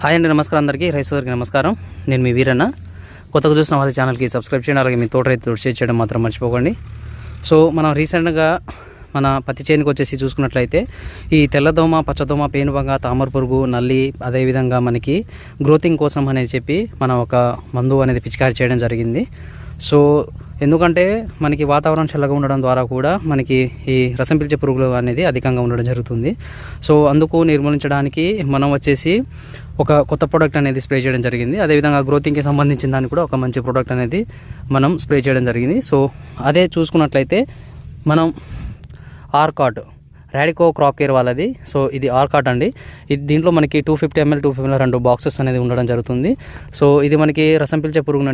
Hi అండి నమస్కారం అందరికీ. రైస్ సోదరికి నమస్కారం. నేను మీ వీరన్న. కొత్తగా చూసిన వాళ్ళ ఛానల్కి సబ్స్క్రైబ్ చేయండి అలాగే మీ తోట రైతు షేర్ చేయడం మాత్రం మర్చిపోకండి. సో మనం రీసెంట్గా మన పత్తి చేనుకి వచ్చేసి చూసుకున్నట్లయితే ఈ తెల్లదోమ పచ్చదోమ పేనుబంగ తామర పురుగు నల్లి అదేవిధంగా మనకి గ్రోతింగ్ కోసం అనేది చెప్పి మనం ఒక మందు అనేది పిచికారి చేయడం జరిగింది. సో ఎందుకంటే మనకి వాతావరణం చల్లగా ఉండడం ద్వారా కూడా మనకి ఈ రసం పిలిచే పురుగులు అనేది అధికంగా ఉండడం జరుగుతుంది. సో అందుకు నిర్మూలించడానికి మనం వచ్చేసి ఒక కొత్త ప్రోడక్ట్ అనేది స్ప్రే చేయడం జరిగింది. అదేవిధంగా గ్రోతింగ్కి సంబంధించిన దాన్ని కూడా ఒక మంచి ప్రోడక్ట్ అనేది మనం స్ప్రే చేయడం జరిగింది. సో అదే చూసుకున్నట్లయితే మనం ఆర్కాట్ రాడికో క్రాప్ కేర్ వాళ్ళది. సో ఇది ఆర్కాట్ అండి. ఇది దీంట్లో మనకి two fifty ML two fifty రెండు బాక్సెస్ అనేది ఉండడం జరుగుతుంది. సో ఇది మనకి రసం పిలిచే పురుగు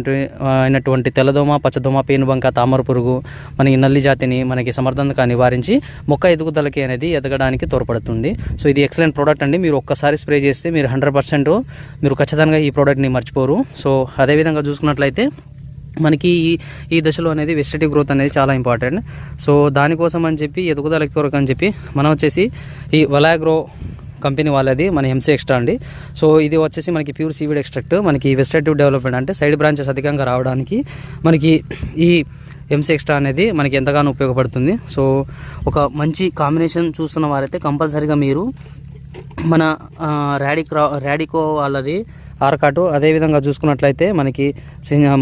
అయినటువంటి తెల్లదోమ పచ్చదోమ పేనుబంక తామర పురుగు మనకి నల్లి జాతిని మనకి సమర్థంగా నివారించి మొక్క ఎదుగుదలకి అనేది ఎదగడానికి తోడ్పడుతుంది. సో ఇది ఎక్సలెంట్ ప్రోడక్ట్ అండి. మీరు ఒక్కసారి స్ప్రే చేస్తే మీరు హండ్రెడ్ పర్సెంట్ మీరు ఖచ్చితంగా ఈ ప్రోడక్ట్ని మర్చిపోరు. సో అదేవిధంగా చూసుకున్నట్లయితే మనకి ఈ ఈ దశలో అనేది వెజిటేటివ్ గ్రోత్ అనేది చాలా ఇంపార్టెంట్ సో దానికోసం అని చెప్పి ఎదుగుదల కొరకు అని చెప్పి మనం వచ్చేసి ఈ వలాగ్రో కంపెనీ వాళ్ళది మన ఎంసీ ఎక్స్ట్రా అండి. సో ఇది వచ్చేసి మనకి ప్యూర్ సీవిడ్ ఎక్స్ట్రాక్ట్ మనకి వెజిటేటివ్ డెవలప్మెంట్ అంటే సైడ్ బ్రాంచెస్ అధికంగా రావడానికి మనకి ఈ ఎంసీ ఎక్స్ట్రా అనేది మనకి ఎంతగానో ఉపయోగపడుతుంది. సో ఒక మంచి కాంబినేషన్ చూస్తున్న వారైతే కంపల్సరీగా మీరు మన ర్యాడిక్రా ర్యాడికో వాళ్ళది ఆర్కాటు అదేవిధంగా చూసుకున్నట్లయితే మనకి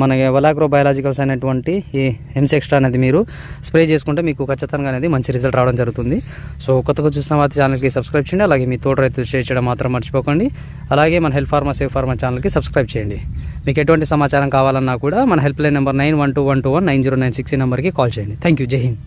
మన వలాగ్రో బయాలజికల్స్ అనేటువంటి ఈ ఎంసెక్స్ట్రా అనేది మీరు స్ప్రే చేసుకుంటే మీకు ఖచ్చితంగా అనేది మంచి రిజల్ట్ రావడం జరుగుతుంది. సో కొత్తగా చూసిన వారి ఛానల్కి సబ్స్క్రైబ్ చేయండి. అలాగే మీ తోట రైతు షేర్ చేయడం మాత్రం మర్చిపోకండి. అలాగే మన హెల్ప్ ఫార్మా సేఫ్ ఫార్మా ఛానల్కి సబ్స్క్రైబ్ చేయండి. మీకు ఎటువంటి సమాచారం కావాలన్నా కూడా మన help line number nine one two one two one nine zero nine six నెంబర్కి కాల్ చేయండి. థ్యాంక్ యూ జై హింద్.